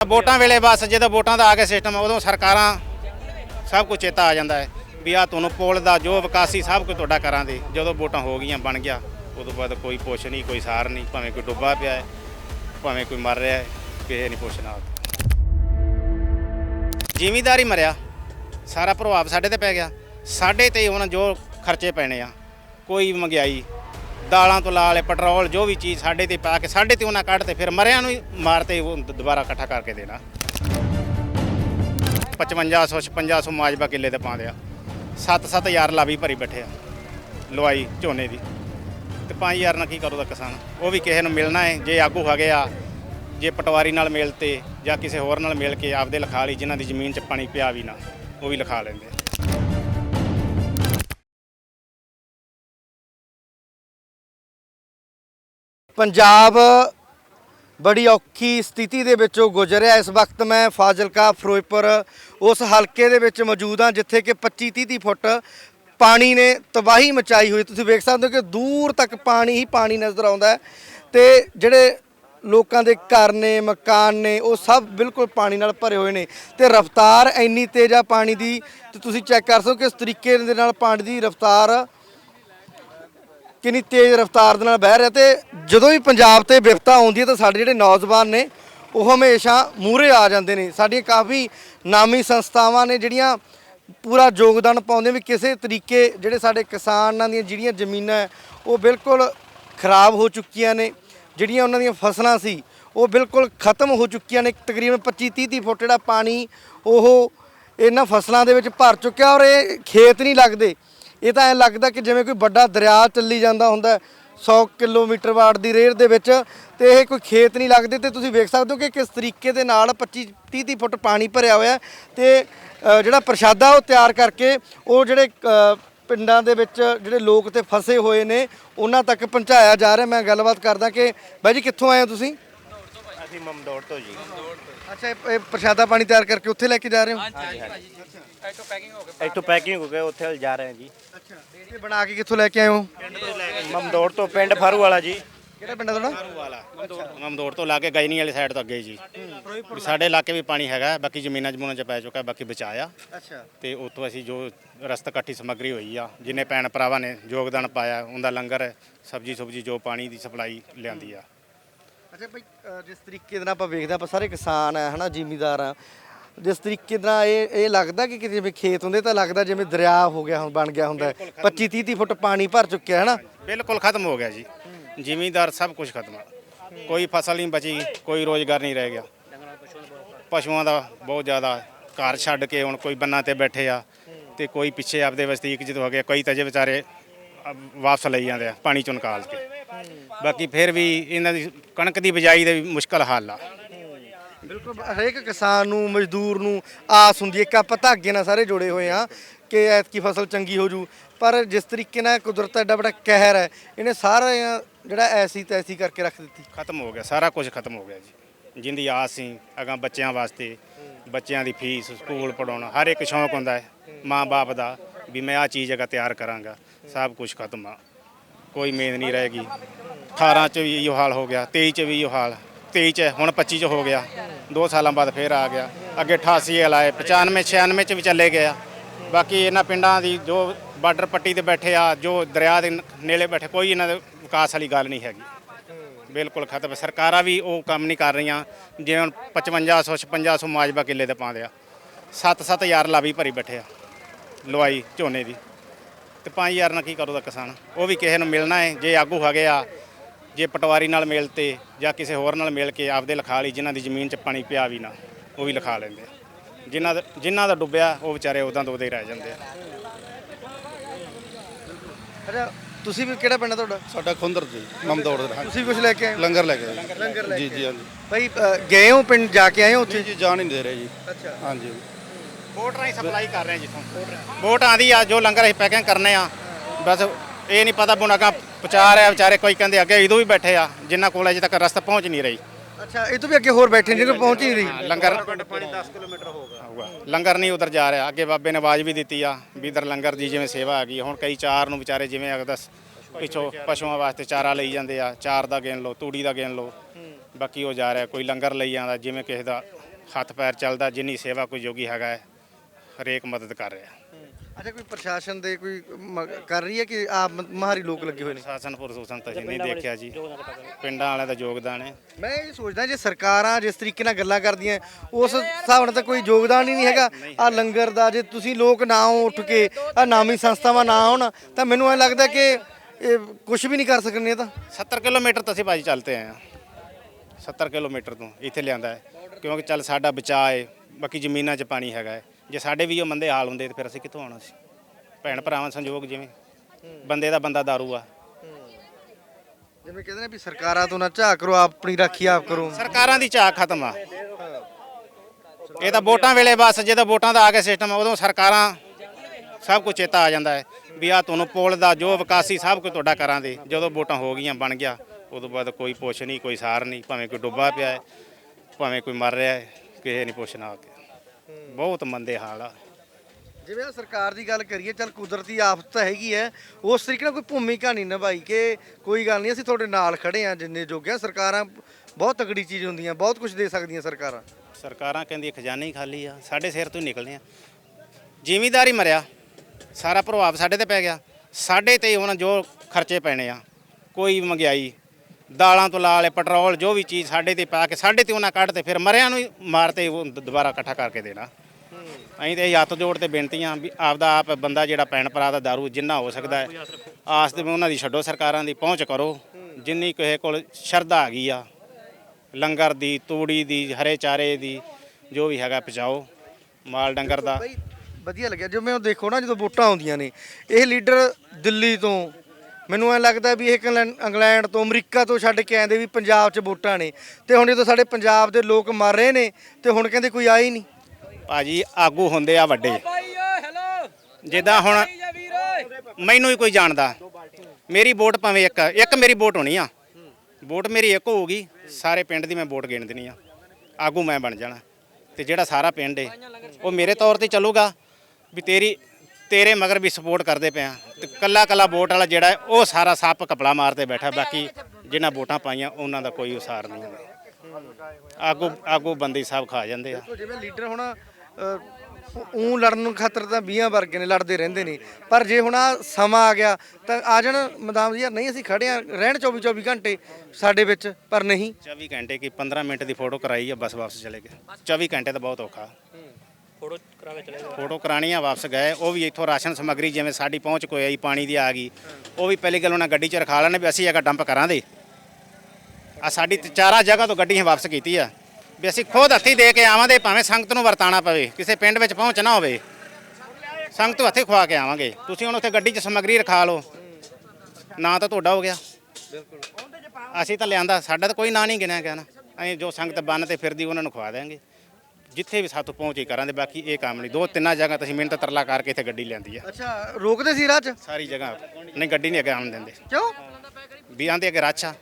ਵੋਟਾਂ ਵੇਲੇ ਬਸ ਜਦੋਂ ਵੋਟਾਂ ਦਾ ਆ ਗਿਆ ਸਿਸਟਮ, ਉਦੋਂ ਸਰਕਾਰਾਂ ਸਭ ਕੁਝ ਚੇਤਾ ਆ ਜਾਂਦਾ ਹੈ ਵੀ ਆ ਤੁਹਾਨੂੰ ਪੁਲ ਦਾ ਜੋ ਵਿਕਾਸੀ ਸਭ ਕੁਝ ਤੁਹਾਡਾ ਕਰਾਂਗੇ ਜਦੋਂ ਵੋਟਾਂ ਹੋ ਗਈਆਂ, ਬਣ ਗਿਆ। ਉਦੋਂ ਬਾਅਦ ਕੋਈ ਪੁੱਛ ਨਹੀਂ, ਕੋਈ ਸਾਰ ਨਹੀਂ, ਭਾਵੇਂ ਕੋਈ ਡੁੱਬਾ ਪਿਆ ਹੈ, ਭਾਵੇਂ ਕੋਈ ਮਰ ਰਿਹਾ ਹੈ, ਕਿਸੇ ਨਹੀਂ ਪੁੱਛਣਾ। ਜ਼ਿਮੀਦਾਰੀ ਮਰਿਆ, ਸਾਰਾ ਪ੍ਰਭਾਵ ਸਾਡੇ ਤੇ ਪੈ ਗਿਆ। ਸਾਡੇ ਤੇ ਹੁਣ ਜੋ ਖਰਚੇ ਪੈਣੇ ਆ, ਕੋਈ ਮਹਿੰਗਾਈ ਦਾਲਾਂ ਤੋਂ ਲਾ ਲੈ ਪੈਟਰੋਲ, ਜੋ ਵੀ ਚੀਜ਼ ਸਾਡੇ ਤੇ ਪਾ ਕੇ, ਸਾਡੇ ਤੇ ਉਹਨਾਂ ਕੱਢ ਤੇ ਫਿਰ ਮਰਿਆਂ ਨੂੰ ਹੀ ਮਾਰਤੇ ਉਹ ਦੁਬਾਰਾ ਇਕੱਠਾ ਕਰਕੇ ਦੇਣਾ। 5500 5600 ਮਾਜਬਾ ਕਿੱਲੇ ਤੇ ਪਾਉਂਦੇ ਆ। 7-7000 ਲਾਵੀ ਭਰੀ ਬੈਠੇ ਆ ਲਵਾਈ ਝੋਨੇ ਦੀ। ਤੇ 5000 ਨਾਲ ਕੀ ਕਰੂਗਾ ਕਿਸਾਨ? ਉਹ ਵੀ ਕਿਸੇ ਨੂੰ ਮਿਲਣਾ ਹੈ ਜੇ ਆਗੂ ਹੈਗੇ ਆ, ਜੇ ਪਟਵਾਰੀ ਨਾਲ ਮਿਲ ਤੇ ਜਾਂ ਕਿਸੇ ਹੋਰ ਨਾਲ ਮਿਲ ਕੇ ਆਪਦੇ ਲਿਖਾ ਲਈ, ਜਿਨ੍ਹਾਂ ਦੀ ਜ਼ਮੀਨ 'ਚ ਪਾਣੀ ਪਿਆ ਵੀ ਨਾ, ਉਹ ਵੀ ਲਿਖਾ ਲੈਂਦੇ ਪੰਜਾਬ ਬੜੀ ਔਖੀ ਸਥਿਤੀ ਦੇ ਵਿੱਚੋਂ ਗੁਜ਼ਰ ਰਿਹਾ। ਇਸ ਵਕਤ ਮੈਂ ਫਾਜ਼ਿਲਕਾ, ਫਿਰੋਜ਼ਪੁਰ, ਉਸ ਹਲਕੇ ਦੇ ਵਿੱਚ ਮੌਜੂਦ ਹਾਂ, ਜਿੱਥੇ ਕਿ 25 30 ਫੁੱਟ ਪਾਣੀ ਨੇ ਤਬਾਹੀ ਮਚਾਈ ਹੋਈ। ਤੁਸੀਂ ਵੇਖ ਸਕਦੇ ਹੋ ਕਿ ਦੂਰ ਤੱਕ ਪਾਣੀ ਹੀ ਪਾਣੀ ਨਜ਼ਰ ਆਉਂਦਾ ਹੈ ਤੇ ਜਿਹੜੇ ਲੋਕਾਂ ਦੇ ਘਰ ਨੇ, ਮਕਾਨ ਨੇ, ਉਹ ਸਭ ਬਿਲਕੁਲ ਪਾਣੀ ਨਾਲ ਭਰੇ ਹੋਏ ਨੇ ਤੇ ਰਫ਼ਤਾਰ ਇੰਨੀ ਤੇਜ਼ ਆ ਪਾਣੀ ਦੀ ਤੇ ਤੁਸੀਂ ਚੈੱਕ ਕਰ ਸਕਦੇ ਹੋ ਕਿ ਇਸ ਤਰੀਕੇ ਦੇ ਨਾਲ ਪਾਣੀ ਦੀ ਰਫ਼ਤਾਰ ਕਿੰਨੀ ਤੇਜ਼ ਰਫ਼ਤਾਰ ਦੇ ਨਾਲ ਵਹਿ ਰਿਹਾ ਤੇ ਜਦੋਂ ਵੀ ਪੰਜਾਬ ਤੇ ਵਿਪਤਾ ਆਉਂਦੀ ਹੈ ਤਾਂ ਸਾਡੇ ਜਿਹੜੇ ਨੌਜਵਾਨ ਨੇ ਉਹ ਹਮੇਸ਼ਾ ਮੂਹਰੇ ਆ ਜਾਂਦੇ ਨੇ। ਸਾਡੀਆਂ ਕਾਫੀ ਨਾਮੀ ਸੰਸਥਾਵਾਂ ਨੇ ਜਿਹੜੀਆਂ ਪੂਰਾ ਯੋਗਦਾਨ ਪਾਉਂਦੇ ਵੀ ਕਿਸੇ ਤਰੀਕੇ ਜਿਹੜੇ ਸਾਡੇ ਕਿਸਾਨਾਂ ਦੀਆਂ ਜਿਹੜੀਆਂ ਜ਼ਮੀਨਾਂ ਹੈ, ਉਹ ਬਿਲਕੁਲ ਖਰਾਬ ਹੋ ਚੁੱਕੀਆਂ ਨੇ। ਜਿਹੜੀਆਂ ਉਹਨਾਂ ਦੀਆਂ ਫਸਲਾਂ ਸੀ ਉਹ ਬਿਲਕੁਲ ਖਤਮ ਹੋ ਚੁੱਕੀਆਂ ਨੇ। ਤਕਰੀਬਨ 25 30 30 ਫੁੱਟ ਜਿਹੜਾ ਪਾਣੀ ਉਹ ਇਹਨਾਂ ਫਸਲਾਂ ਦੇ ਵਿੱਚ ਭਰ ਚੁੱਕਿਆ ਔਰ ਇਹ ਖੇਤ ਨਹੀਂ ਲੱਗਦੇ। ਇਹ ਤਾਂ ਐ ਲੱਗਦਾ ਕਿ ਜਿਵੇਂ ਕੋਈ ਵੱਡਾ ਦਰਿਆ ਚੱਲੀ ਜਾਂਦਾ ਹੁੰਦਾ ਹੈ, 100 ਕਿਲੋਮੀਟਰ ਵਾਟ ਦੀ ਰੇਰ ਦੇ ਵਿੱਚ ਤੇ ਇਹ ਕੋਈ ਖੇਤ ਨਹੀਂ ਲੱਗਦੇ ਤੇ ਤੁਸੀਂ ਵੇਖ ਸਕਦੇ ਹੋ ਕਿ ਕਿਸ ਤਰੀਕੇ ਦੇ ਨਾਲ 25 30 30 ਫੁੱਟ ਪਾਣੀ ਭਰਿਆ ਹੋਇਆ ਹੈ ਤੇ ਜਿਹੜਾ ਪ੍ਰਸ਼ਾਦਾ ਉਹ ਤਿਆਰ ਕਰਕੇ ਉਹ ਜਿਹੜੇ ਪਿੰਡਾਂ ਦੇ ਵਿੱਚ ਜਿਹੜੇ ਲੋਕ ਤੇ ਫਸੇ ਹੋਏ ਨੇ ਉਹਨਾਂ ਤੱਕ ਪਹੁੰਚਾਇਆ ਜਾ ਰਿਹਾ। ਮੈਂ ਗੱਲਬਾਤ ਕਰਦਾ ਕਿ ਬਾਈ ਜੀ ਕਿੱਥੋਂ ਆਏ ਹੋ ਤੁਸੀਂ? ਅਸੀਂ ਮਮਦੋੜ ਤੋਂ ਜੀ। ਅੱਛਾ ਇਹ- ਇਹ ਪ੍ਰਸ਼ਾਦਾ ਪਾਣੀ ਤਿਆਰ ਕਰਕੇ ਉੱਥੇ ਲੈ ਕੇ ਜਾ ਰਹੇ ਹੋ? ਇੱਥੋਂ ਪੈਕਿੰਗ ਹੋ ਗਏ ਉੱਥੇ ਜਾ ਰਹੇ ਹਾਂ ਜੀ। ਅੱਛਾ ਇਹ ਬਣਾ ਕੇ ਕਿੱਥੋਂ ਲੈ ਕੇ ਆਏ ਹੋ? ਮਮਦੋੜ ਤੋਂ ਪਿੰਡ ਫਾਰੂ ਵਾਲਾ ਜੀ। ਕਿਹੜਾ ਪਿੰਡ ਹੈ ਤੁਹਾਡਾ? ਫਾਰੂ ਵਾਲਾ ਮਮਦੋੜ ਤੋਂ ਲਾ ਕੇ ਗੈਨੀ ਵਾਲੀ ਸਾਈਡ ਤੋਂ ਅੱਗੇ ਜੀ। ਸਾਡੇ ਇਲਾਕੇ ਵੀ ਪਾਣੀ ਹੈਗਾ ਬਾਕੀ ਜ਼ਮੀਨਾਂ ਜਮੂਨਾਂ 'ਚ ਪੈ ਚੁੱਕਾ ਬਾਕੀ ਬਚਾਇਆ। ਅੱਛਾ। ਤੇ ਉਤੋਂ ਅਸੀਂ ਜੋ ਰਸਤ ਇਕੱਠੀ ਸਮੱਗਰੀ ਹੋਈ ਆ ਜਿੰਨੇ ਭੈਣ ਭਰਾਵਾਂ ਨੇ ਯੋਗਦਾਨ ਪਾਇਆ ਉਹਦਾ ਲੰਗਰ ਸਬਜੀ ਸੁਬਜੀ ਜੋ ਪਾਣੀ ਦੀ ਸਪਲਾਈ ਲਿਆਂਦੀ ਆ। ਅੱਛਾ ਭਾਈ ਅ, ਜਿਸ ਤਰੀਕੇ ਦੇ ਨਾਲ ਆਪਾਂ ਵੇਖਦੇ ਆਪਾਂ ਸਾਰੇ ਕਿਸਾਨ ਆ ਹਨਾ ਜ਼ਿਮੀਦਾਰ ਆ ਜਿਸ ਤਰੀਕੇ ਦੇ ਨਾਲ ਇਹ ਇਹ ਲੱਗਦਾ ਕਿ ਕਿਤੇ ਜਿਵੇਂ ਖੇਤ ਹੁੰਦੇ ਤਾਂ ਲੱਗਦਾ ਜਿਵੇਂ ਦਰਿਆ ਹੋ ਗਿਆ ਹੁਣ ਬਣ ਗਿਆ ਹੁੰਦਾ 25 30 30 ਫੁੱਟ ਪਾਣੀ ਭਰ ਚੁੱਕਿਆ ਹੈ ਨਾ ਬਿਲਕੁਲ ਖਤਮ ਹੋ ਗਿਆ ਜੀ। ਜ਼ਿਮੀਂਦਾਰ ਸਭ ਕੁਝ ਖਤਮ ਆ। ਕੋਈ ਫਸਲ ਨਹੀਂ ਬਚੀ ਕੋਈ ਰੋਜ਼ਗਾਰ ਨਹੀਂ ਰਹਿ ਗਿਆ। ਪਸ਼ੂਆਂ ਦਾ ਬਹੁਤ ਜ਼ਿਆਦਾ ਘਰ ਛੱਡ ਕੇ ਹੁਣ ਕੋਈ ਬੰਨਾਂ ਤੇ ਬੈਠੇ ਆ ਤੇ ਕੋਈ ਪਿੱਛੇ ਆਪਦੇ ਵਸਤੀਕ ਜਦੋਂ ਹੋ ਗਿਆ ਕਈ ਤਜੇ ਵਿਚਾਰੇ ਅ, ਵਾਪਸ ਲਈ ਜਾਂਦੇ ਆ ਪਾਣੀ ਚੋਂ ਨਿਕਾਲ ਕੇ ਬਾਕੀ ਫਿਰ ਵੀ ਇਹਨਾਂ ਦੀ ਕਣਕ ਦੀ ਬਿਜਾਈ ਦੇ ਵੀ ਮੁਸ਼ਕਲ ਹਾਲ ਆ। ਬਿਲਕੁਲ ਹਰੇਕ ਕਿਸਾਨ ਨੂੰ ਮਜ਼ਦੂਰ ਨੂੰ ਆਸ ਹੁੰਦੀ ਹੈ ਕਿ ਆਪਾਂ ਧਾਗੇ ਨਾਲ ਸਾਰੇ ਜੁੜੇ ਹੋਏ ਆ ਕਿ ਐਤਕੀ ਫਸਲ ਚੰਗੀ ਹੋ ਜੂ। ਪਰ ਜਿਸ ਤਰੀਕੇ ਨਾਲ ਕੁਦਰਤ ਦਾ ਐਡਾ ਬੜਾ ਕਹਿਰ ਹੈ ਇਹਨੇ ਸਾਰਾ ਜਿਹੜਾ ਐਸੀ ਤੈਸੀ ਕਰਕੇ ਰੱਖ ਦਿੱਤੀ। ਖਤਮ ਹੋ ਗਿਆ ਸਾਰਾ ਕੁਝ ਖਤਮ ਹੋ ਗਿਆ ਜੀ। ਜਿੰਦੀ ਆਸ ਸੀ ਅਗਾਂ ਬੱਚਿਆਂ ਵਾਸਤੇ ਬੱਚਿਆਂ ਦੀ ਫੀਸ ਸਕੂਲ ਪੜਾਉਣਾ ਹਰ ਇੱਕ ਸ਼ੌਂਕ ਹੁੰਦਾ ਹੈ ਮਾਂ-ਬਾਪ ਦਾ ਵੀ ਮੈਂ ਆ ਚੀਜ਼ ਅਗਾ ਤਿਆਰ ਕਰਾਂਗਾ ਸਭ ਕੁਝ ਖਤਮ ਆ। ਕੋਈ ਮੇਦ ਨਹੀਂ ਰਹੇਗੀ 18 ਚ ਵੀ ਇਹੋ ਹਾਲ ਹੋ ਗਿਆ 23 ਚ ਵੀ ਇਹੋ ਹਾਲ। 23 ਚ, ਹੁਣ 25 ਚ ਹੋ ਗਿਆ। 2 ਸਾਲਾਂ ਬਾਅਦ ਫੇਰ ਆ ਗਿਆ। ਅੱਗੇ 88 ਲਾਏ 95 96 ਚ ਵੀ ਚੱਲੇ ਗਏ ਆ ਬਾਕੀ ਇਹਨਾਂ ਪਿੰਡਾਂ ਦੀ ਜੋ ਬਾਰਡਰ ਪੱਟੀ ਤੇ ਬੈਠੇ ਆ, ਜੋ ਦਰਿਆ ਦੇ ਨੇੜੇ ਬੈਠੇ, ਕੋਈ ਇਹਨਾਂ ਦੇ ਵਿਕਾਸ ਵਾਲੀ ਗੱਲ ਨਹੀਂ ਹੈਗੀ। ਬਿਲਕੁਲ ਖਤਮ। ਸਰਕਾਰਾਂ ਵੀ ਉਹ ਕੰਮ ਨਹੀਂ ਕਰ ਰਹੀਆਂ। ਜਿਵੇਂ ਹੁਣ 5500 5600 ਮਾਜਬਾ ਕਿੱਲੇ ਤੇ ਪਾਉਂਦੇ ਆ। 7-7000 ਲਾਵੀ ਭਰੀ ਬੈਠੇ ਆ। ਲਵਾਈ ਝੋਨੇ ਦੀ। ਤੇ 5000 ਨਾਲ ਕੀ ਕਰੂਗਾ ਕਿਸਾਨ? ਉਹ ਵੀ ਕਿਸੇ ਨੂੰ ਮਿਲਣਾ ਹੈ ਜੇ ਆਗੂ ਹੈਗੇ ਆ ਜੇ ਪਟਵਾਰੀ ਨਾਲ ਮਿਲ ਤੇ ਜਾਂ ਕਿਸੇ ਹੋਰ ਨਾਲ ਮਿਲ ਕੇ ਆਪਦੇ ਲਿਖਾ ਲਈ ਜਿਨ੍ਹਾਂ ਦੀ ਜ਼ਮੀਨ 'ਚ ਪਾਣੀ ਪਿਆ ਵੀ ਨਾ ਉਹ ਵੀ ਲਿਖਾ ਲੈਂਦੇ ਆ। ਜਿਨ੍ਹਾਂ ਦਾ ਜਿਨ੍ਹਾਂ ਦਾ ਡੁੱਬਿਆ ਉਹ ਵਿਚਾਰੇ ਉਦਾਂ ਤੋਂ ਉਦਾਂ ਹੀ ਰਹਿ ਜਾਂਦੇ ਆ। ਅੱਛਾ ਤੁਸੀਂ ਵੀ ਕਿਹੜਾ ਪਿੰਡ ਹੈ ਤੁਹਾਡਾ? ਸਾਡਾ ਖੁੰਦਰ ਜੀ ਮਮਦੌੜ ਦੇ। ਤੁਸੀਂ ਕੁਝ ਲੈ ਕੇ ਆਏ ਹੋ? ਲੰਗਰ ਲੈ ਕੇ ਆਏ। ਲੰਗਰ ਲੈ ਜੀ ਕੇ ਜੀ ਹਾਂਜੀ। ਭਾਈ ਅ, ਗਏ ਹੋ ਪਿੰਡ ਜਾ ਕੇ ਆਏ ਹੋ ਉੱਥੇ? ਜੀ ਜੀ ਜਾਣ ਨਹੀਂ ਦੇ ਰਹੇ ਜੀ। ਅੱਛਾ। ਹਾਂਜੀ। ਵੋਟ ਰਾਹੀਂ ਸਪਲਾਈ ਕਰ ਰਹੇ ਆ ਜਿੱਥੋਂ ਵੋਟ ਆਂਦੀ ਆ ਜੋ ਲੰਗਰ ਅਸੀਂ ਪੈਕਿੰਗ ਕਰਨੇ ਆ ਬਸ ਇਹ ਨਹੀਂ ਪਤਾ ਬੁਣਾਗਾ ਪਚਾ ਰਿਹਾ ਵਿਚਾਰੇ ਕੋਈ ਕਹਿੰਦੇ ਅੱਗੇ ਇਦੋਂ ਵੀ ਬੈਠੇ ਆ ਜਿਨ੍ਹਾਂ ਕੋਲ ਅਜੇ ਤੱਕ ਰਸਤਾ ਪਹੁੰਚ ਨਹੀਂ ਰਹੀ ਅੱਛਾ ਇਹ ਤੋਂ ਵੀ ਅੱਗੇ ਹੋਰ ਬੈਠੇ ਨੇ ਜਿਹੜੇ ਪਹੁੰਚ ਹੀ ਨਹੀਂ ਰਹੀ ਲੰਗਰ 10 ਕਿਲੋਮੀਟਰ ਹੋਊਗਾ ਲੰਗਰ ਨਹੀਂ ਉਧਰ ਜਾ ਰਿਹਾ ਅੱਗੇ ਬਾਬੇ ਨੇ ਆਵਾਜ਼ ਵੀ ਦਿੱਤੀ ਆ ਵੀ ਇਧਰ ਲੰਗਰ ਦੀ ਜਿਵੇਂ ਸੇਵਾ ਆ। ਹੁਣ ਕਈ ਚਾਰ ਨੂੰ ਵਿਚਾਰੇ ਜਿਵੇਂ ਅਗਦਾ ਪਿੱਛੋਂ ਪਸ਼ੂਆਂ ਵਾਸਤੇ ਚਾਰਾ ਲਈ ਜਾਂਦੇ ਆ ਚਾਰ ਦਾ ਗਿਣ ਲਓ ਤੂੜੀ ਦਾ ਗਿਣ ਲਓ ਬਾਕੀ ਉਹ ਜਾ ਰਿਹਾ ਕੋਈ ਲੰਗਰ ਲਈ ਜਾਂਦਾ ਜਿਵੇਂ ਕਿਸੇ ਦਾ ਹੱਥ ਪੈਰ ਚੱਲਦਾ ਜਿੰਨੀ ਸੇਵਾ ਕੋਈ ਜੋਗੀ ਹੈਗਾ ਹੈ, ਹਰੇਕ ਮਦਦ ਕਰ ਰਿਹਾ। ਅੱਛਾ ਕੋਈ ਪ੍ਰਸ਼ਾਸਨ ਦੇ ਕੋਈ ਮ- ਕਰ ਰਹੀ ਹੈ ਕਿ ਆਪ ਮਹਾਰੀ ਲੋਕ ਲੱਗੇ ਹੋਏ ਨੇ? ਸ਼ਾਸਨ ਪ੍ਰਸ਼ਾਸਨ ਤਾਂ ਅਸੀਂ ਨਹੀਂ ਦੇਖਿਆ ਜੀ। ਪਿੰਡਾਂ ਵਾਲਿਆਂ ਦਾ ਯੋਗਦਾਨ ਹੈ। ਮੈਂ ਇਹ ਸੋਚਦਾ ਜੇ ਸਰਕਾਰਾਂ ਜਿਸ ਤਰੀਕੇ ਨਾਲ ਗੱਲਾਂ ਕਰਦੀਆਂ ਉਸ ਹਿਸਾਬ ਨਾਲ ਤਾਂ ਕੋਈ ਯੋਗਦਾਨ ਹੀ ਨਹੀਂ ਹੈਗਾ। ਆ ਲੰਗਰ ਦਾ ਜੇ ਤੁਸੀਂ ਲੋਕ ਨਾ ਹੋ ਉੱਠ ਕੇ ਆ ਨਾਮੀ ਸੰਸਥਾਵਾਂ ਨਾ ਹੋਣ ਤਾਂ ਮੈਨੂੰ ਐ ਲੱਗਦਾ ਕਿ ਇਹ ਕੁਝ ਵੀ ਨਹੀਂ ਕਰ ਸਕਣੇ ਤਾਂ। 70 ਕਿਲੋਮੀਟਰ ਤੋਂ ਅਸੀਂ ਭਾਜੀ ਚੱਲਤੇ ਆਏ ਹਾਂ। 70 ਕਿਲੋਮੀਟਰ ਤੋਂ ਇੱਥੇ ਲਿਆਂਦਾ ਹੈ। ਕਿਉਂਕਿ ਚੱਲ ਸਾਡਾ ਬਚਾਅ ਹੈ ਬਾਕੀ ਜ਼ਮੀਨਾਂ 'ਚ ਪਾਣੀ ਹੈਗਾ ਹੈ। ਜੇ ਸਾਡੇ ਵੀ ਉਹ ਮੰਦੇ ਹਾਲ ਹੁੰਦੇ ਤੇ ਫਿਰ ਅਸੀਂ ਕਿੱਥੋਂ ਆਉਣਾ ਸੀ? ਭੈਣ ਭਰਾਵਾਂ ਸੰਯੋਗ ਜਿਵੇਂ। ਬੰਦੇ ਦਾ ਬੰਦਾ ਦਾਰੂ ਆ। ਜਿਵੇਂ ਕਹਿੰਦੇ ਨੇ ਵੀ ਸਰਕਾਰਾਂ ਤੋਂ ਨਾ ਝਾਕ ਕਰੋ ਆਪਣੀ ਰਾਖੀ ਆਪ ਕਰੋ। ਸਰਕਾਰਾਂ ਦੀ ਝਾਕ ਖਤਮ ਆ। ਇਹ ਤਾਂ ਵੋਟਾਂ ਵੇਲੇ ਬਸ ਜਦੋਂ ਵੋਟਾਂ ਦਾ ਆ ਗਿਆ ਸਿਸਟਮ ਉਦੋਂ ਸਰਕਾਰਾਂ ਸਭ ਕੁਝ ਚੇਤਾ ਆ ਜਾਂਦਾ ਹੈ ਵੀ ਆ ਤੁਹਾਨੂੰ ਪੁਲ ਦਾ ਜੋ ਵਿਕਾਸੀ ਸਭ ਕੁਝ ਤੁਹਾਡਾ ਕਰਾਂਗੇ ਜਦੋਂ ਵੋਟਾਂ ਹੋ ਗਈਆਂ ਬਣ ਗਿਆ ਉਦੋਂ ਬਾਅਦ ਕੋਈ ਪੁੱਛ ਨਹੀਂ ਕੋਈ ਸਾਰ ਨਹੀਂ ਭਾਵੇਂ ਕੋਈ ਡੁੱਬਾ ਪਿਆ ਹੈ ਭਾਵੇਂ ਕੋਈ ਮਰ ਰਿਹਾ ਹੈ ਕਿਸੇ ਨਹੀਂ ਪੁੱਛਣਾ ਆ ਕੇ ਬਹੁਤ ਮੰਦੇ ਹਾਲ ਆ। ਜਿਵੇਂ ਆਹ ਸਰਕਾਰ ਦੀ ਗੱਲ ਕਰੀਏ ਚਲ ਕੁਦਰਤੀ ਆਫਤ ਤਾਂ ਹੈਗੀ ਹੈ ਉਸ ਤਰੀਕੇ ਨਾਲ ਕੋਈ ਭੂਮਿਕਾ ਨਹੀਂ ਨਿਭਾਈ ਕਿ ਕੋਈ ਗੱਲ ਨਹੀਂ ਅਸੀਂ ਤੁਹਾਡੇ ਨਾਲ ਖੜੇ ਆ ਜਿੰਨੇ ਜੋਗੇ ਆ ਸਰਕਾਰਾਂ ਬਹੁਤ ਤਕੜੀ ਚੀਜ਼ ਹੁੰਦੀਆਂ ਬਹੁਤ ਕੁਝ ਦੇ ਸਕਦੀਆਂ ਸਰਕਾਰਾਂ। ਸਰਕਾਰਾਂ ਕਹਿੰਦੀ ਖਜ਼ਾਨੇ ਹੀ ਖਾਲੀ ਆ ਸਾਡੇ ਸਿਰ ਤੋਂ ਹੀ ਨਿਕਲਨੇ ਆ। ਜ਼ਿਮੀਦਾਰੀ ਮਰਿਆ ਸਾਰਾ ਪ੍ਰਭਾਵ ਸਾਡੇ ਤੇ ਪੈ ਗਿਆ। ਸਾਡੇ ਤੇ ਹੁਣ ਜੋ ਖਰਚੇ ਪੈਣੇ ਆ ਕੋਈ ਮਹਿੰਗਾਈ ਦਾਲਾਂ ਤੋਂ ਲਾ ਲੈ ਪੈਟਰੋਲ ਜੋ ਵੀ ਚੀਜ਼ ਸਾਡੇ ਤੇ ਪਾ ਕੇ ਸਾਡੇ ਤੇ ਉਹਨਾਂ ਕੱਢ ਤੇ ਫਿਰ ਮਰਿਆਂ ਨੂੰ ਹੀ ਮਾਰਤੇ ਉਹ ਦੁਬਾਰਾ ਇਕੱਠਾ ਕਰਕੇ ਦੇਣਾ। ਅਸੀਂ ਤੇ ਇਹ ਹੱਥ ਜੋੜ ਤੇ ਬੇਨਤੀਆਂ ਵੀ ਆਪਦਾ ਆਪ ਬੰਦਾ ਜਿਹੜਾ ਭੈਣ ਭਰਾ ਦਾ ਦਾਰੂ ਜਿੰਨਾ ਹੋ ਸਕਦਾ ਹੈ, ਆਸ ਤੇ ਉਹਨਾਂ ਦੀ ਛੱਡੋ ਸਰਕਾਰਾਂ ਦੀ, ਪਹੁੰਚ ਕਰੋ। ਜਿੰਨੀ ਕਿਸੇ ਕੋਲ ਸ਼ਰਧਾ ਹੈਗੀ ਆ, ਲੰਗਰ ਦੀ, ਤੂੜੀ ਦੀ, ਹਰੇ ਚਾਰੇ ਦੀ, ਜੋ ਵੀ ਹੈਗਾ ਪਹੁੰਚਾਓ, ਮਾਲ ਡੰਗਰ ਦਾ। ਬਈ, ਵਧੀਆ ਲੱਗਿਆ। ਜਿਵੇਂ ਉਹ ਦੇਖੋ ਨਾ, ਜਦੋਂ ਵੋਟਾਂ ਆਉਂਦੀਆਂ ਨੇ, ਇਹ ਲੀਡਰ ਦਿੱਲੀ ਤੋਂ, ਮੈਨੂੰ ਐ ਲੱਗਦਾ ਵੀ ਇਹ ਇੰਗਲੈਂਡ ਇੰਗਲੈਂਡ ਤੋਂ, ਅਮਰੀਕਾ ਤੋਂ ਛੱਡ ਕੇ ਆਂਦੇ ਵੀ ਪੰਜਾਬ 'ਚ ਵੋਟਾਂ ਨੇ। ਤੇ ਹੁਣ ਜਦੋਂ ਸਾਡੇ ਪੰਜਾਬ ਦੇ ਲੋਕ ਮਰ ਰਹੇ ਨੇ, ਤੇ ਹੁਣ ਕਹਿੰਦੇ ਕੋਈ ਆਇਆ ਹੀ ਨਹੀਂ। ਭਾਜੀ, ਆਗੂ ਹੁੰਦੇ ਆ ਵੱਡੇ। ਜਿੱਦਾਂ ਹੁਣ ਮੈਨੂੰ ਹੀ ਕੋਈ ਜਾਣਦਾ। ਮੇਰੀ ਵੋਟ ਭਾਵੇਂ ਇੱਕ ਇੱਕ ਮੇਰੀ ਵੋਟ ਹੋਣੀ ਆ। ਵੋਟ ਮੇਰੀ ਇੱਕ ਹੋਊਗੀ, ਸਾਰੇ ਪਿੰਡ ਦੀ ਮੈਂ ਵੋਟ ਗਿਣ ਦੇਣੀ ਆ। ਆਗੂ ਮੈਂ ਬਣ ਜਾਣਾ। ਤੇ ਜਿਹੜਾ ਸਾਰਾ ਪਿੰਡ ਏ, ਉਹ ਮੇਰੇ ਤੌਰ ਤੇ ਚੱਲੂਗਾ ਵੀ ਤੇਰੀ, ਤੇਰੇ ਮਗਰ ਵੀ ਸਪੋਰਟ ਕਰਦੇ ਪਿਆ ਤੇ ਕੱਲਾ ਕੱਲਾ ਵੋਟ ਵਾਲਾ ਜਿਹੜਾ ਉਹ ਸਾਰਾ ਸੱਪ ਕਪੜਾ ਮਾਰਦੇ ਬੈਠਾ, ਬਾਕੀ ਜਿਨ੍ਹਾਂ ਵੋਟਾਂ ਪਾਈਆਂ, ਉਹਨਾਂ ਦਾ ਕੋਈ ਉਸਾਰ ਨਹੀਂ ਆਗੂ ਆਗੂ ਬੰਦੀ ਸਾਹਿਬ ਖਾ ਜਾਂਦੇ ਆ। ਜਿਵੇਂ ਲੀਡਰ ਹੁਣ ਉਹ ਲੜਨ ਨੂੰ ਖਾਤਰ ਤਾਂ 20 ਵਰਗੇ ਨੇ ਲੜਦੇ ਰਹਿੰਦੇ ਨੇ। ਪਰ ਜੇ ਹੁਣ ਆ ਸਮਾਂ ਆ ਗਿਆ ਤਾਂ ਆ ਜਾਣ ਮੈਦਾਨ ਜੀ ਯਾਰ ਨਹੀਂ ਅਸੀਂ ਖੜੇ ਆ ਰਹਿਣ 24 24 ਘੰਟੇ ਸਾਡੇ ਵਿੱਚ ਪਰ ਨਹੀਂ। 24 ਘੰਟੇ ਕੀ 15 ਮਿੰਟ ਦੀ ਫੋਟੋ ਕਰਾਈ ਆ ਬਸ ਵਾਪਸ ਚਲੇ ਗਏ। 24 ਘੰਟੇ ਤਾਂ ਬਹੁਤ ਔਖਾ। ਫੋਟੋ ਕਰਾ ਕੇ ਚਲੇ ਗਏ। ਫੋਟੋ ਕਰਾਣੀ ਆ ਵਾਪਸ ਗਏ ਉਹ ਵੀ ਇੱਥੋਂ ਰਾਸ਼ਨ ਸਮੱਗਰੀ ਜਿਵੇਂ ਸਾਡੀ ਪਹੁੰਚ ਕੋਈ ਆਈ ਪਾਣੀ ਦੀ ਆ ਗਈ ਉਹ ਵੀ ਪਹਿਲੀ ਗੱਲ ਉਹਨਾਂ ਗੱਡੀ 'ਚ ਰਖਾ ਲੈਣੇ ਵੀ ਅਸੀਂ ਜਗ੍ਹਾ ਡੰਪ ਕਰਾਂਦੇ ਆ ਸਾਡੀ ਚਾਰਾਂ ਜਗ੍ਹਾ ਤੋਂ ਗੱਡੀ ਵਾਪਸ ਕੀਤੀ ਆ ਵੀ ਅਸੀਂ ਖੁਦ ਹੱਥੀ ਦੇ ਕੇ ਆਵਾਂਗੇ ਭਾਵੇਂ ਸੰਗਤ ਨੂੰ ਵਰਤਾਣਾ ਪਵੇ ਕਿਸੇ ਪਿੰਡ ਵਿੱਚ ਪਹੁੰਚ ਨਾ ਹੋਵੇ। ਸੰਗਤ ਨੂੰ ਹੱਥੀ ਖਵਾ ਕੇ ਆਵਾਂਗੇ। ਤੁਸੀਂ ਹੁਣ ਉੱਥੇ ਗੱਡੀ 'ਚ ਸਮੱਗਰੀ ਰਖਾ ਲਓ। ਨਾ ਤਾਂ ਤੁਹਾਡਾ ਹੋ ਗਿਆ। ਅਸੀਂ ਤਾਂ ਲਿਆਂਦਾ ਸਾਡਾ ਤਾਂ ਕੋਈ ਨਾਂ ਨਹੀਂ ਗਿਣਿਆ ਗਿਆ ਨਾ। ਅਸੀਂ ਜੋ ਸੰਗਤ ਬੰਨ ਤੇ ਫਿਰਦੀ ਉਹਨਾਂ ਨੂੰ ਖਵਾ ਦੇਾਂਗੇ ਜਿੱਥੇ ਵੀ ਸਾਤੋਂ ਪਹੁੰਚ ਕਰਾਂਗੇ ਬਾਕੀ ਇਹ ਕੰਮ ਨਹੀਂ। ਦੋ ਤਿੰਨਾਂ ਜਗ੍ਹਾ ਤੁਸੀਂ ਮਿਹਨਤ ਤਰਲਾ ਕਰਕੇ ਇੱਥੇ ਗੱਡੀ ਲੈਂਦੀ ਆ। ਅੱਛਾ ਰੋਕਦੇ ਸੀ ਰਾਹ 'ਚ? ਸਾਰੀ ਜਗ੍ਹਾ। ਨਹੀਂ ਗੱਡੀ ਨਹੀਂ ਅੱਗੇ ਆਉਣ ਦਿੰਦੇ। ਕਿਉਂ? ਵੀ ਆਂਦੇ ਅੱਗੇ ਰਾਛਾ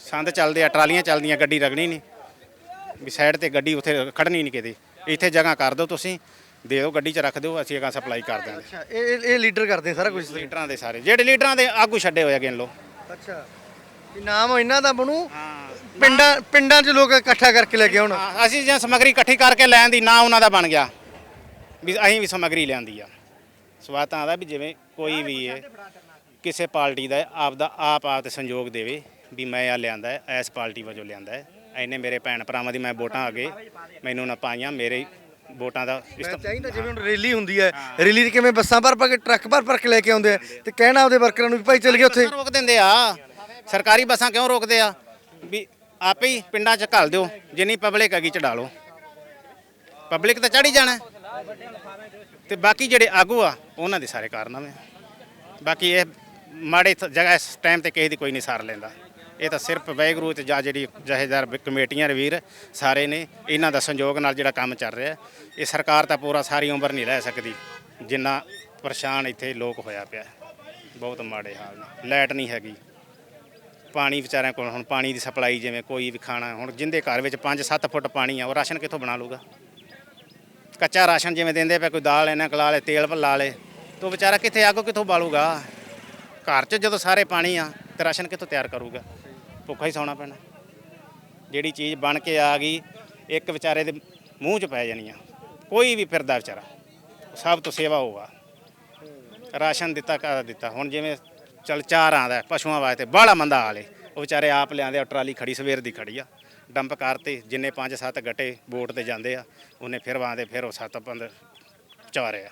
ਸੰਦ ਚੱਲਦੇ ਆ ਟਰਾਲੀਆਂ ਚੱਲਦੀਆਂ ਗੱਡੀ ਰਗਣੀ ਨਹੀਂ। ਵੀ ਸਾਈਡ ਤੇ ਗੱਡੀ ਉੱਥੇ ਖੜਨੀ ਨਹੀਂ ਕਿਤੇ। ਇੱਥੇ ਜਗ੍ਹਾ ਕਰ ਦਿਓ ਤੁਸੀਂ ਦੇ ਦਿਓ ਗੱਡੀ 'ਚ ਰੱਖ ਦਿਓ ਅਸੀਂ ਅਗਾਂ ਸਪਲਾਈ ਕਰ ਦਿਆਂਗੇ। ਅੱਛਾ ਇਹ ਇਹ- ਇਹ ਲੀਡਰ ਕਰਦੇ ਆ ਸਾਰਾ ਕੁਝ ਲੀਡਰਾਂ ਦੇ ਸਾਰੇ। ਜਿਹੜੇ ਲੀਡਰਾਂ ਦੇ ਆਗੂ ਛੱਡੇ ਹੋਏ ਆ ਗਿਣ ਲਓ। ਅੱਛਾ। ਨਾਮ ਇਹਨਾਂ ਦਾ ਬਣੂ? ਹਾਂ। ਪਿੰਡਾਂ ਪਿੰਡਾਂ 'ਚ ਲੋਕ ਇਕੱਠਾ ਕਰਕੇ ਲੈ ਕੇ ਆਉਣ। ਹਾਂ, ਅਸੀਂ ਜੇ ਸਮੱਗਰੀ ਇਕੱਠੀ ਕਰਕੇ ਲੈਣ ਦੀ ਨਾ ਉਹਨਾਂ ਦਾ ਬਣ ਗਿਆ। ਵੀ ਅਸੀਂ ਵੀ ਸਮੱਗਰੀ ਲਿਆਂਦੀ ਆ। ਸਵਾਦ ਤਾਂ ਆਦਾ ਵੀ ਜਿਵੇਂ ਕੋਈ ਵੀ ਹੈ ਕਿਸੇ ਪਾਰਟੀ ਦਾ ਆਪਦਾ ਆਪ ਆਪ ਤੇ ਸੰਯੋਗ ਦੇਵੇ ਵੀ ਮੈਂ ਆ ਲਿਆਂਦਾ ਹੈ ਐਸ ਪਾਰਟੀ ਵਜੋਂ ਲਿਆਂਦਾ ਹੈ। ਐਨੇ ਮੇਰੇ ਭੈਣ ਭਰਾਵਾਂ ਦੀ ਮੈਂ ਵੋਟਾਂ ਅੱਗੇ ਮੈਨੂੰ ਨਾ ਪਾਈਆਂ ਮੇਰੇ ਵੋਟਾਂ ਦਾ ਚਾਹੀਦਾ ਜਿਵੇਂ ਹੁਣ ਰੈਲੀ ਹੁੰਦੀ ਹੈ। ਰੈਲੀ 'ਚ ਕਿਵੇਂ ਬੱਸਾਂ ਭਰ ਭਰ ਕੇ ਟਰੱਕ ਭਰ ਭਰ ਕੇ ਲੈ ਕੇ ਆਉਂਦੇ ਆ? ਤੇ ਕਹਿਣਾ ਆਪਦੇ ਵਰਕਰਾਂ ਨੂੰ ਵੀ ਭਾਈ ਚੱਲ ਗਏ ਉੱਥੇ। ਰੋਕ ਦਿੰਦੇ ਆ? ਸਰਕਾਰੀ ਬੱਸਾਂ ਕਿਉਂ ਰੋਕਦੇ ਆ? ਵੀ ਆਪੇ ਹੀ ਪਿੰਡਾਂ 'ਚ ਘੱਲ ਦਿਓ ਜਿੰਨੀ ਪਬਲਿਕ ਹੈਗੀ ਚੜਾ ਲਓ। ਪਬਲਿਕ ਤਾਂ ਚੜੀ ਜਾਣਾ। ਤੇ ਬਾਕੀ ਜਿਹੜੇ ਆਗੂ ਆ ਉਹਨਾਂ ਦੇ ਸਾਰੇ ਕਾਰਨਾਮੇ ਆ। ਬਾਕੀ ਇਹ ਮਾੜੇ ਜਗ੍ਹਾ ਇਸ ਟਾਈਮ ਤੇ ਕਿਸੇ ਦੀ ਕੋਈ ਨਹੀਂ ਸਾਰ ਲੈਂਦਾ। ਇਹ ਤਾਂ ਸਿਰਫ ਵੈਗਰੂ ਤੇ ਜਾਂ ਜਿਹੜੀ ਜਹੇਦਾਰ ਕਮੇਟੀਆਂ ਰਵੀਰ ਸਾਰੇ ਨੇ ਇਹਨਾਂ ਦਾ ਸੰਯੋਗ ਨਾਲ ਜਿਹੜਾ ਕੰਮ ਚੱਲ ਰਿਹਾ। ਇਹ ਸਰਕਾਰ ਤਾਂ ਪੂਰਾ ਸਾਰੀ ਉਮਰ ਨਹੀਂ ਰਹਿ ਸਕਦੀ, ਜਿੰਨਾ ਪਰੇਸ਼ਾਨ ਇੱਥੇ ਲੋਕ ਹੋਇਆ ਪਿਆ। ਬਹੁਤ ਮਾੜੇ ਹਾਲ ਨੇ, ਲਾਈਟ ਨਹੀਂ ਹੈਗੀ। ਪਾਣੀ ਵਿਚਾਰਿਆਂ ਕੋਲ ਹੁਣ ਪਾਣੀ ਦੀ ਸਪਲਾਈ ਜਿਵੇਂ ਕੋਈ ਵੀ ਖਾਣਾ, ਹੁਣ ਜਿੰਦੇ ਘਰ ਵਿੱਚ 5-7 ਫੁੱਟ ਪਾਣੀ ਆ, ਉਹ ਰਾਸ਼ਨ ਕਿੱਥੋਂ ਬਣਾ ਲੂਗਾ ਕੱਚਾ ਰਾਸ਼ਨ ਜਿਵੇਂ ਦਿੰਦੇ ਪਏ, ਕੋਈ ਦਾਲ ਇਹਨਾਂ ਕਲਾ ਲੇ ਤੇਲ ਭੱਲਾ ਲੇ, ਤੋ ਵਿਚਾਰਾ ਕਿੱਥੇ ਆਗੋ ਕਿੱਥੋਂ ਬਾਲੂਗਾ? ਘਰ 'ਚ ਜਦੋਂ ਸਾਰੇ ਪਾਣੀ ਆ, ਤੇ ਰਾਸ਼ਨ ਕਿੱਥੋਂ ਤਿਆਰ ਕਰੂਗਾ? ਭੁੱਖਾ ਹੀ ਸੌਣਾ ਪੈਣਾ। ਜਿਹੜੀ ਚੀਜ਼ ਬਣ ਕੇ ਆ ਗਈ ਇੱਕ ਵਿਚਾਰੇ ਦੇ ਮੂੰਹ 'ਚ ਪੈ ਜਾਣੀਆਂ ਕੋਈ ਵੀ ਫਿਰਦਾ ਵਿਚਾਰਾ ਸਭ ਤੋਂ ਸੇਵਾ ਹੋਊਗਾ ਰਾਸ਼ਨ ਦਿੱਤਾ ਕਾ ਦਿੱਤਾ। ਹੁਣ ਜਿਵੇਂ ਚਲ ਚਾਰ ਆਂਦਾ ਪਸ਼ੂਆਂ ਵਾਸਤੇ ਬਾਹਲਾ ਮੰਦਾ ਹਾਲ ਉਹ ਵਿਚਾਰੇ ਆਪ ਲਿਆਂਦੇ ਆ ਟਰਾਲੀ ਖੜੀ ਸਵੇਰ ਦੀ ਖੜੀ ਆ। ਡੰਪ ਕਰਤੇ ਜਿੰਨੇ ਪੰਜ ਸੱਤ ਗੱਟੇ ਬੋਟ ਤੇ ਜਾਂਦੇ ਆ ਉਹਨੇ ਫਿਰ ਵਾਂਦੇ ਫਿਰ ਉਹ ਸੱਤ ਪੰਦ ਚਾਰੇ ਆ।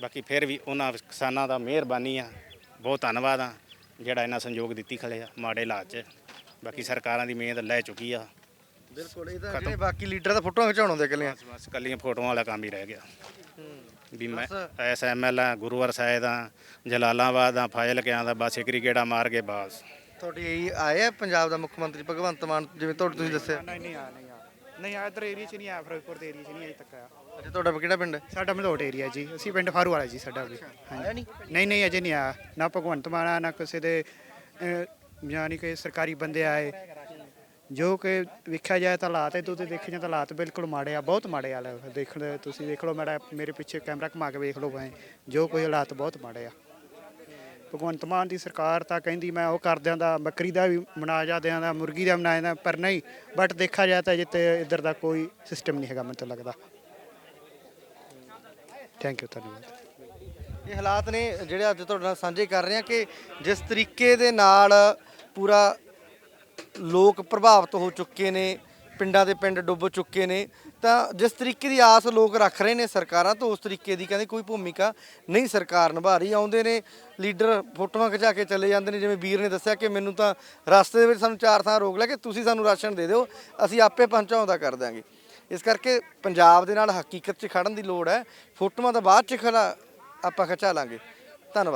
ਬਾਕੀ ਫਿਰ ਵੀ ਉਹਨਾਂ ਕਿਸਾਨਾਂ ਦਾ ਮਿਹਰਬਾਨੀ ਆ। ਬਹੁਤ ਧੰਨਵਾਦ ਆ। ਜਿਹੜਾ ਇਹਨਾਂ ਸੰਯੋਗ ਦਿੱਤੀ ਖਲੇ ਆ ਮਾੜੇ ਹਾਲਾਤ 'ਚ। ਬਾਕੀ ਸਰਕਾਰਾਂ ਦੀ ਮਿਹਨਤ ਲੈ ਚੁੱਕੀ ਆ। ਬਿਲਕੁਲ ਇਹ ਤਾਂ ਜਿਹੜੇ ਬਾਕੀ ਲੀਡਰ ਦਾ ਫੋਟੋਆਂ ਖਿਚਾਉਣ ਆਉਂਦੇ ਇਕੱਲੀਆਂ। ਬਸ ਬਸ ਕੱਲੀਆਂ ਫੋਟੋਆਂ ਵਾਲਾ ਕੰਮ ਹੀ ਰਹਿ ਗਿਆ। ਵੀ ਮੈਂ। ਐਸਐਮਐਲ ਆ ਗੁਰੂਵਰ ਸਾਹਿਬ ਆ ਜਲਾਲਾਬਾਦ ਆ ਫਾਜ਼ਿਲਕਿਆਂ ਦਾ ਬਸ ਇੱਕ ਗੇੜਾ ਮਾਰ ਕੇ ਬਸ। ਤੁਹਾਡੀ ਆਏ ਆ ਪੰਜਾਬ ਦਾ ਮੁੱਖ ਮੰਤਰੀ ਭਗਵੰਤ ਮਾਨ ਜਿਵੇਂ ਤੁਹਾਡੇ ਤੁਸੀਂ ਦੱਸਿਆ? ਨਹੀਂ ਨਹੀਂ ਆ ਨਹੀਂ ਨਹੀਂ ਆ ਇਧਰ ਏਰੀਆ 'ਚ ਨਹੀਂ ਆ ਫਿਰੋਜ਼ਪੁਰ ਦੇ ਏਰੀਆ 'ਚ ਨਹੀਂ ਅਜੇ ਤੱਕ ਆ ਅੱਛਾ ਤੁਹਾਡਾ ਕਿਹੜਾ ਪਿੰਡ ਹੈ? ਸਾਡਾ ਮਲੋਟ ਏਰੀਆ ਜੀ। ਅਸੀਂ ਪਿੰਡ ਫਾਰੂ ਵਾਲਾ ਜੀ ਸਾਡਾ ਵੀ। ਆਇਆ ਨਹੀਂ? ਨਹੀਂ ਨਹੀਂ ਅਜੇ ਨਹੀਂ ਆ ਨਾ ਭਗਵੰਤ ਮਾਨ ਆ ਨਾ ਕਿਸੇ ਦੇ ਅਹ, ਯਾਨੀ ਕਿ ਸਰਕਾਰੀ ਬੰਦੇ ਆਏ। ਜੋ ਕਿ ਵੇਖਿਆ ਜਾਏ ਤਾਂ ਹਾਲਾਤ ਇਦੋਂ ਤੇ ਦੇਖੇ ਜਾਏ ਤਾਂ ਹਾਲਾਤ ਬਿਲਕੁਲ ਮਾੜੇ ਆ ਬਹੁਤ ਮਾੜੇ ਆ। ਲੈ ਦੇਖ ਲਓ ਤੁਸੀਂ ਦੇਖ ਲਓ ਮੇਰਾ ਮੇਰੇ ਪਿੱਛੇ ਕੈਮਰਾ ਘੁਮਾ ਕੇ ਵੇਖ ਲਓ ਭਾਵੇਂ। ਜੋ ਕੋਈ ਹਾਲਾਤ ਬਹੁਤ ਮਾੜੇ ਆ। ਭਗਵੰਤ ਮਾਨ ਦੀ ਸਰਕਾਰ ਤਾਂ ਕਹਿੰਦੀ ਮੈਂ ਉਹ ਕਰਦਿਆਂ ਦਾ, ਬੱਕਰੀ ਦਾ ਵੀ ਮਨਾ ਜਾਂਦਿਆਂ ਦਾ, ਮੁਰਗੀ ਦਾ ਮਨਾ ਜਾਂਦਾ ਪਰ ਨਹੀਂ ਬਟ ਦੇਖਿਆ ਜਾਏ ਤਾਂ ਜਿੱਤੇ ਇੱਧਰ ਦਾ ਕੋਈ ਸਿਸਟਮ ਨਹੀਂ ਹੈਗਾ ਮੈਨੂੰ ਤਾਂ ਲੱਗਦਾ। ਥੈਂਕ ਯੂ ਧੰਨਵਾਦ। ਇਹ ਹਾਲਾਤ ਨੇ ਜਿਹੜੇ ਅੱਜ ਤੁਹਾਡੇ ਨਾਲ ਸਾਂਝੇ ਕਰ ਰਹੇ ਹਾਂ ਕਿ ਜਿਸ ਤਰੀਕੇ ਦੇ ਨਾਲ ਪੂਰਾ ਲੋਕ ਪ੍ਰਭਾਵਿਤ ਹੋ ਚੁੱਕੇ ਨੇ ਪਿੰਡਾਂ ਦੇ ਪਿੰਡ ਡੁੱਬ ਚੁੱਕੇ ਨੇ, ਤਾਂ ਜਿਸ ਤਰੀਕੇ ਦੀ ਆਸ ਲੋਕ ਰੱਖ ਰਹੇ ਨੇ ਸਰਕਾਰਾਂ ਤੋਂ, ਉਸ ਤਰੀਕੇ ਦੀ ਕਹਿੰਦੇ ਕੋਈ ਭੂਮਿਕਾ ਨਹੀਂ ਸਰਕਾਰ ਨਿਭਾ ਰਹੀ। ਆਉਂਦੇ ਨੇ, ਲੀਡਰ ਫੋਟੋਆਂ ਖਿਚਾ ਕੇ ਚਲੇ ਜਾਂਦੇ ਨੇ, ਜਿਵੇਂ ਵੀਰ ਨੇ ਦੱਸਿਆ ਕਿ ਮੈਨੂੰ ਤਾਂ ਰਸਤੇ ਦੇ ਵਿੱਚ ਸਾਨੂੰ ਚਾਰ ਥਾਂ ਰੋਕ ਲਿਆ ਕਿ ਤੁਸੀਂ ਸਾਨੂੰ ਰਾਸ਼ਨ ਦੇ ਦਿਓ, ਅਸੀਂ ਆਪੇ ਪਹੁੰਚਾਉਂਦਾ ਕਰ ਦਾਂਗੇ ਇਸ ਕਰਕੇ ਪੰਜਾਬ ਦੇ ਨਾਲ ਹਕੀਕਤ 'ਚ ਖੜਨ ਦੀ ਲੋੜ ਹੈ, ਫੋਟੋਆਂ ਤਾਂ ਬਾਅਦ 'ਚ ਖੜਾ ਆਪਾਂ ਖਿਚਾ ਲਾਂਗੇ।